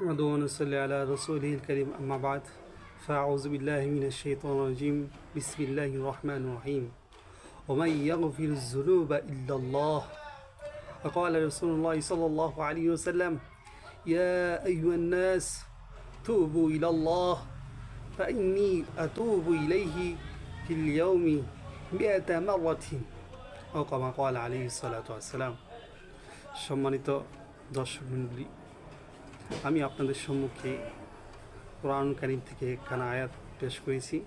نحمد ونصلي على رسوله الكريم أما بعد فأعوذ بالله من الشيطان الرجيم بسم الله الرحمن الرحيم ومن يغفر الذنوب إلا الله وقال رسول الله صلى الله عليه وسلم يا أيها الناس توبوا إلى الله فإني أتوب إليه في اليوم مئة مرة أو كما قال عليه الصلاة والسلام সম্মানিত দর্শক মণ্ডলী আমি আপনাদের সম্মুখে কোরআন কারিম থেকে একখানা আয়াত পেশ করেছি।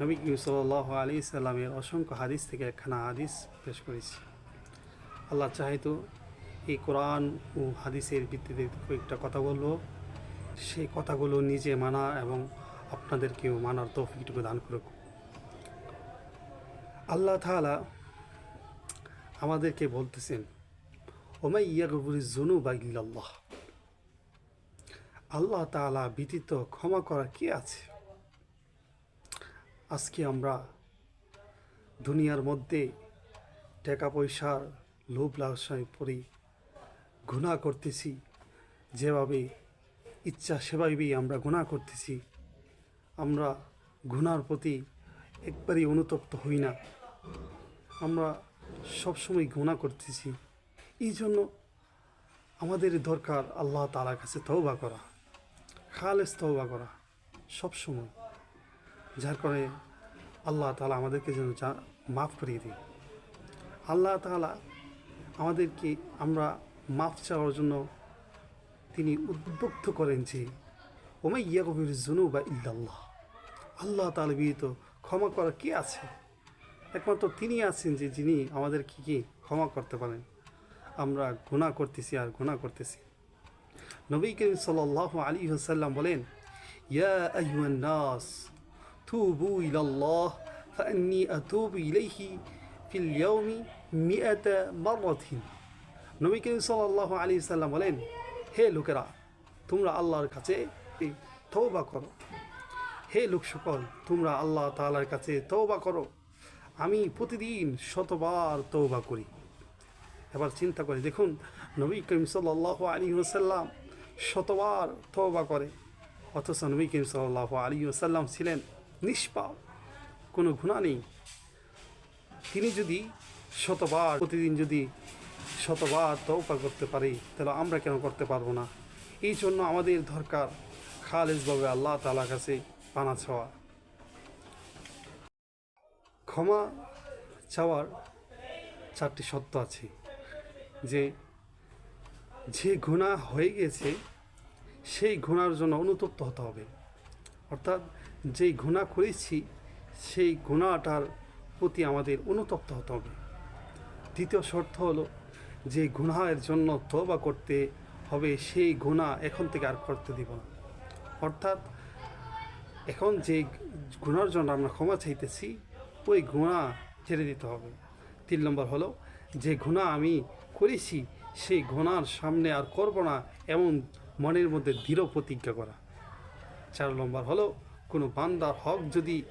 নবী করিম সাল্লাহ আলী সাল্লামের অসংখ্য হাদিস থেকে একখানা হাদিস পেশ করেছি। আল্লাহ চাহিতো এই কোরআন ও হাদিসের ভিত্তিতে কয়েকটা কথা বলব। সেই কথাগুলো নিজে মানা এবং আপনাদেরকেও মানার তৌফিকটুকু দান করুক। আল্লাহ তাআলা আমাদেরকে বলতেছেন, ওমাই ইয়াগফুরি জুনুবা ইল্লাল্লাহ। আল্লাহ তাআলা ব্যতীত ক্ষমা করা কি আছে? আজকে আমরা দুনিয়ার মধ্যে টাকা পয়সার লোভ লালসায় পড়ে গুণা করতেছি, যেভাবে ইচ্ছা সেভাবেই আমরা গুণা করতেছি। আমরা গুনার প্রতি একবারই অনুতপ্ত হই না। আমরা সবসময় গুণা করতেছি। এই জন্য আমাদের দরকার আল্লাহ তালার কাছে তওবা করা। খালেস তওবা করা সবসময় যার কারণে আল্লাহ তালা আমাদেরকে যেন মাফ করিয়ে দিই আল্লাহ তালা আমাদেরকে আমরা মাফ চাওয়ার জন্য তিনি উদ্বুদ্ধ করেন যে, ওমাই ইয়াকবির জুনু বা ইল্লাল্লাহ। আল্লাহ তালা বিহিত ক্ষমা করা কে আছে? একমাত্র তিনি আছেন যে, যিনি আমাদের আমাদেরকে কি ক্ষমা করতে পারেন। আমরা গুণা করতেছি আর গুণা করতেছি। নবী করিম সাল্লাহ আলী হাসাল্লাম বলেন, ইয়া আইয়ুহান নাস তুবু ইলাল্লাহ ফান্নি আতুবু ইলাইহি ফিল ইয়াউমি মিআতা মাররাতিন। নবী করিম সাল্লাল্লাহু আলাইহি সাল্লাম বলেন, হে লোকেরা, তোমরা আল্লাহর কাছে তওবা করো। হে লোক সকল তোমরা আল্লাহ তাআলার কাছে তওবা করো। আমি প্রতিদিন শতবার তওবা করি। এবার চিন্তা করে দেখুন, নবী করিম সাল্লাহ আলী ওসাল্লাম শতবার তওবা করে। অথচ নবী করিম সাল্লাহ আলী ওসাল্লাম ছিলেন নিষ্পাপ, কোনো গুণা নেই। তিনি যদি শতবার, প্রতিদিন যদি শতবার তওবা করতে পারি, তাহলে আমরা কেন করতে পারব না? এই জন্য আমাদের দরকার খালেজভাবে আল্লাহ তালার কাছে পানা ছাওয়া ক্ষমা চাওয়ার চারটি সত্য আছে, যে যে গুণা হয়ে গেছে সেই গুণার জন্য অনুতপ্ত হতে হবে। অর্থাৎ যেই গুণা করেছি, সেই গুণাটার প্রতি আমাদের অনুতপ্ত হতে হবে। দ্বিতীয় শর্ত হলো, যে গুণায়ের জন্য তবা করতে হবে, সেই গুণা এখন থেকে আর করতে দিব না। অর্থাৎ এখন যে গুণার জন্য আমরা ক্ষমা চাইতেছি, ওই গুণা ছেড়ে দিতে হবে। তিন নম্বর হলো, যে গুণা আমি করেছি সেই গুণার সামনে আর করব না এমন মনের মধ্যে দৃঢ় প্রতিজ্ঞা করা। চার নম্বর হলো, কোনো বান্দার হক যদি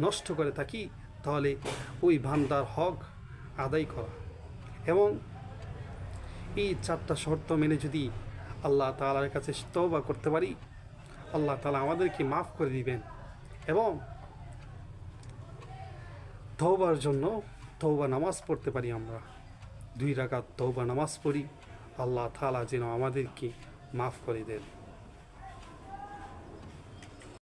নষ্ট করে থাকি, তাহলে ওই বান্দার হক আদায় করা। এবং এই চারটা শর্ত মেনে যদি আল্লাহ তালার কাছে তওবা করতে পারি, আল্লাহ তালা আমাদেরকে মাফ করে দিবেন। এবং তওবার জন্য তওবা নামাজ পড়তে পারি আমরা। দুই রাকাত তৌবা নামাজ পড়ি আল্লাহ তালা যেন আমাদেরকে মাফ করে দেন।